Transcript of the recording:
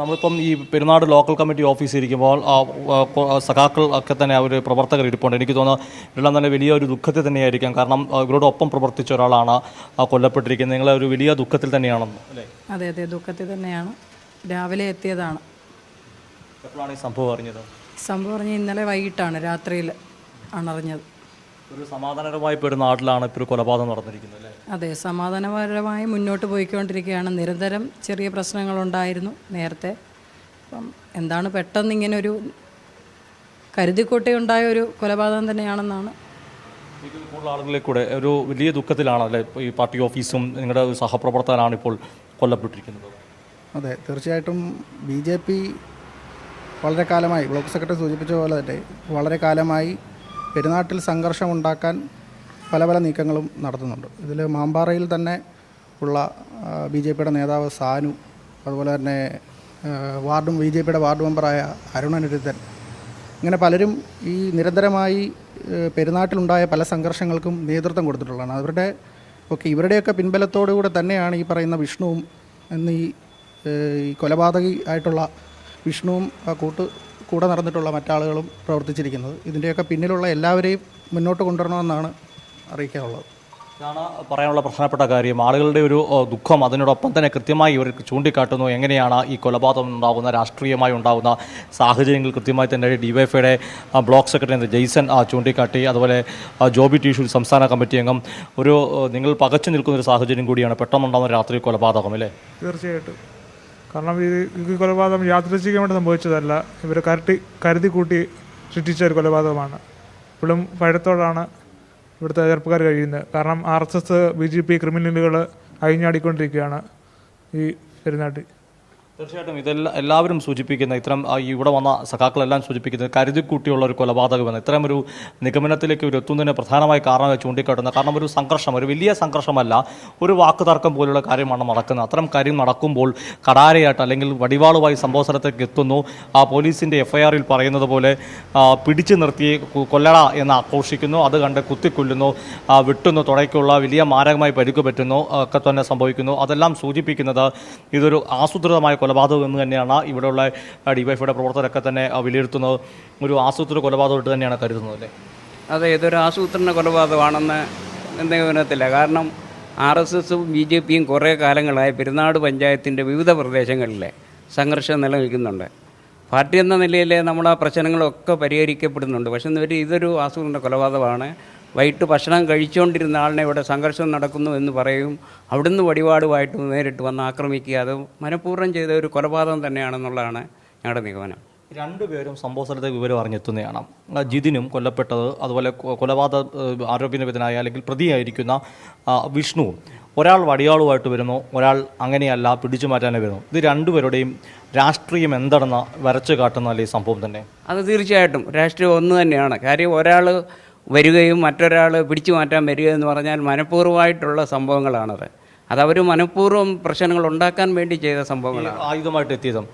നമ്മളിപ്പം ഈ Perunad local committee ഓഫീസിൽ ഇരിക്കുമ്പോൾ സഖാക്കൾ ഒക്കെ തന്നെ അവർ പ്രവർത്തകർ ഇരിപ്പുണ്ട്. എനിക്ക് തോന്നുന്നു ഇതെല്ലാം തന്നെ വലിയൊരു ദുഃഖത്തിൽ തന്നെയായിരിക്കാം. കാരണം ഇവരോടൊപ്പം പ്രവർത്തിച്ച ഒരാളാണ് കൊല്ലപ്പെട്ടിരിക്കുന്നത്. നിങ്ങളെ ഒരു വലിയ ദുഃഖത്തിൽ തന്നെയാണെന്ന് അല്ലേ? അതെ അതെ ദുഃഖത്തിൽ തന്നെയാണ്. രാവിലെ എത്തിയതാണ്. എപ്പോഴാണ് ഈ സംഭവം അറിഞ്ഞത്? സംഭവം അറിഞ്ഞ ഇന്നലെ വൈകിട്ടാണ് രാത്രിയിൽ ആണറിഞ്ഞത്. ഒരു സമാധാനപരമായി ഇപ്പോൾ ഒരു നാട്ടിലാണ് ഇപ്പോൾ ഒരു കൊലപാതകം നടന്നിരിക്കുന്നത് അല്ലേ? അതെ സമാധാനപരമായി മുന്നോട്ട് പോയിക്കൊണ്ടിരിക്കുകയാണ്. നിരന്തരം ചെറിയ പ്രശ്നങ്ങളുണ്ടായിരുന്നു നേരത്തെ. അപ്പം എന്താണ് പെട്ടെന്ന് ഇങ്ങനെ ഒരു കരുതിക്കൂട്ടി ഉണ്ടായ ഒരു കൊലപാതകം തന്നെയാണെന്നാണ്. ഇതിൽ കൂടുതൽ ആളുകളിൽ കൂടെ ഒരു വലിയ ദുഃഖത്തിലാണ് അല്ലേ? ഈ പാർട്ടി ഓഫീസും നിങ്ങളുടെ സഹപ്രവർത്തകരാണ് സഹപ്രവർത്തകനാണ് ഇപ്പോൾ കൊല്ലപ്പെട്ടിരിക്കുന്നത്. അതെ തീർച്ചയായിട്ടും ബി ജെ പി വളരെ കാലമായി ബ്ലോക്ക് സെക്രട്ടറി സൂചിപ്പിച്ച പോലെ തന്നെ വളരെ കാലമായി പെരുന്നാട്ടിൽ സംഘർഷമുണ്ടാക്കാൻ പല പല നീക്കങ്ങളും നടത്തുന്നുണ്ട്. ഇതിൽ മാമ്പാറയിൽ തന്നെ ഉള്ള ബി ജെ പിയുടെ നേതാവ് സാനു അതുപോലെ തന്നെ വാർഡും ബി ജെ പിയുടെ വാർഡ് മെമ്പറായ അരുണനിരുദ്ധൻ ഇങ്ങനെ പലരും ഈ നിരന്തരമായി പെരുന്നാട്ടിലുണ്ടായ പല സംഘർഷങ്ങൾക്കും നേതൃത്വം കൊടുത്തിട്ടുള്ളതാണ്. അവരുടെ ഒക്കെ ഇവരുടെയൊക്കെ പിൻബലത്തോടുകൂടെ തന്നെയാണ് ഈ പറയുന്ന വിഷ്ണുവും എന്നീ ഈ കൊലപാതകി ആയിട്ടുള്ള വിഷ്ണുവും കൂട്ട് കൂടെ നടന്നിട്ടുള്ള മറ്റാളുകളും പ്രവർത്തിച്ചിരിക്കുന്നത്. ഇതിന്റെയൊക്കെ പിന്നിലുള്ള എല്ലാവരെയും മുന്നോട്ട് കൊണ്ടുവരണമെന്നാണ് അറിയിക്കാനുള്ളത്. ഇതാണ് പറയാനുള്ള പ്രധാനപ്പെട്ട കാര്യം. ആളുകളുടെ ഒരു ദുഃഖം അതിനോടൊപ്പം തന്നെ കൃത്യമായി ഇവർ ചൂണ്ടിക്കാട്ടുന്നു. എങ്ങനെയാണ് ഈ കൊലപാതകം ഉണ്ടാകുന്ന രാഷ്ട്രീയമായി ഉണ്ടാകുന്ന സാഹചര്യങ്ങൾ കൃത്യമായി തന്നെ ഡിവൈഫൈയുടെ ബ്ലോക്ക് സെക്രട്ടറി ജെയ്സൺ ആ, ചൂണ്ടിക്കാട്ടി. അതുപോലെ ജോബി ടീഷു സംസ്ഥാന കമ്മിറ്റി അംഗം. ഒരു നിങ്ങൾ പകച്ചു നിൽക്കുന്ന ഒരു സാഹചര്യം കൂടിയാണ്. പെട്ടെന്നുണ്ടാകുന്ന രാത്രി കൊലപാതകം അല്ലേ? തീർച്ചയായിട്ടും. കാരണം ഇത് ഈ കൊലപാതകം യാദൃച്ഛികമായിട്ട് സംഭവിച്ചതല്ല. ഇവർ കരുട്ടി കരുതി കൂട്ടി സൃഷ്ടിച്ച ഒരു കൊലപാതകമാണ്. ഇപ്പോഴും ഭയത്തോടാണ് ഇവിടുത്തെ ചെറുപ്പക്കാർ കഴിയുന്നത്. കാരണം R S S B J P ക്രിമിനലുകൾ അഴിഞ്ഞാടിക്കൊണ്ടിരിക്കുകയാണ് ഈ പെരുന്നാട്ടിൽ. തീർച്ചയായിട്ടും ഇതെല്ലാം എല്ലാവരും സൂചിപ്പിക്കുന്ന ഇത്തരം ഇവിടെ വന്ന സഖാക്കളെല്ലാം സൂചിപ്പിക്കുന്നത് കരുതിക്കൂട്ടിയുള്ള ഒരു കൊലപാതകമെന്ന് ഇത്തരം ഒരു നിഗമനത്തിലേക്ക് ഒരു എത്തുന്നതിന് പ്രധാനമായി കാരണമായി ചൂണ്ടിക്കാട്ടുന്നത് കാരണം ഒരു സംഘർഷം ഒരു വലിയ സംഘർഷമല്ല ഒരു വാക്ക് തർക്കം പോലുള്ള കാര്യമാണ് നടക്കുന്നത്. അത്തരം കാര്യം നടക്കുമ്പോൾ കടാരയായിട്ട് അല്ലെങ്കിൽ വടിവാളുമായി സംഭവ സ്ഥലത്തേക്ക് എത്തുന്നു. ആ പോലീസിന്റെ എഫ്ഐആറിൽ പറയുന്നത് പോലെ പിടിച്ചു നിർത്തി കൊല്ലട എന്ന് ആഘോഷിക്കുന്നു. അത് കണ്ട് കുത്തിക്കൊല്ലുന്നു വെട്ടുന്നു തുടയ്ക്കുള്ള വലിയ മാരകമായി പരിക്ക് പറ്റുന്നു ഒക്കെ തന്നെ സംഭവിക്കുന്നു. അതെല്ലാം സൂചിപ്പിക്കുന്നത് ഇതൊരു ആസൂത്രിതമായ കൊലപാതകം എന്ന് തന്നെയാണ് ഇവിടെയുള്ള ഡിവൈഫൈയുടെ പ്രവർത്തകരൊക്കെ തന്നെ വിലയിരുത്തുന്നത്. ഒരു ആസൂത്രിത കൊലപാതകമായിട്ട് തന്നെയാണ് കരുതുന്നത് അല്ലേ? അതെ ഇതൊരു ആസൂത്രണ കൊലപാതകമാണെന്ന് നിഗമനത്തില്ല കാരണം ആർ എസ് എസും ബി ജെ പിയും കുറേ കാലങ്ങളായി പെരുന്നാട് പഞ്ചായത്തിന്റെ വിവിധ പ്രദേശങ്ങളിലെ സംഘർഷം നിലനിൽക്കുന്നുണ്ട്. പാർട്ടി എന്ന നിലയിൽ നമ്മൾ ആ പ്രശ്നങ്ങളൊക്കെ പരിഹരിക്കപ്പെടുന്നുണ്ട്. പക്ഷേ ഇതൊരു ആസൂത്രണ കൊലപാതകമാണ്. വൈകിട്ട് ഭക്ഷണം കഴിച്ചുകൊണ്ടിരുന്ന ആളിനെ ഇവിടെ സംഘർഷം നടക്കുന്നു എന്ന് പറയും. അവിടുന്ന് വടിപാടുമായിട്ട് നേരിട്ട് വന്ന് ആക്രമിക്കുക. അത് മനഃപൂർവം ചെയ്ത ഒരു കൊലപാതകം തന്നെയാണെന്നുള്ളതാണ് ഞങ്ങളുടെ നിഗമനം. രണ്ടുപേരും സംഭവ സ്ഥലത്തെ വിവരം അറിഞ്ഞെത്തുന്നതാണ് ജിതിനും കൊല്ലപ്പെട്ടത് അതുപോലെ കൊലപാതക ആരോപിതനായ അല്ലെങ്കിൽ പ്രതിയായിരിക്കുന്ന വിഷ്ണു വിഷ്ണുവും ഒരാൾ വടിയാളുമായിട്ട് വരുന്നു ഒരാൾ അങ്ങനെയല്ല പിടിച്ചു മാറ്റാനേ വരുന്നു. ഇത് രണ്ടുപേരുടെയും രാഷ്ട്രീയം എന്താണെന്ന് വരച്ചു കാട്ടുന്നതല്ലേ ഈ സംഭവം തന്നെ. അത് തീർച്ചയായിട്ടും രാഷ്ട്രീയം ഒന്ന് തന്നെയാണ്. കാര്യം ഒരാൾ വരികയും മറ്റൊരാൾ പിടിച്ചു മാറ്റാൻ വരിക എന്ന് പറഞ്ഞാൽ മനഃപൂർവമായിട്ടുള്ള സംഭവങ്ങളാണത്. അതവർ മനഃപൂർവം പ്രശ്നങ്ങൾ ഉണ്ടാക്കാൻ വേണ്ടി ചെയ്ത സംഭവങ്ങളാണ്. ആയുധമായിട്ട് എത്തിയതും.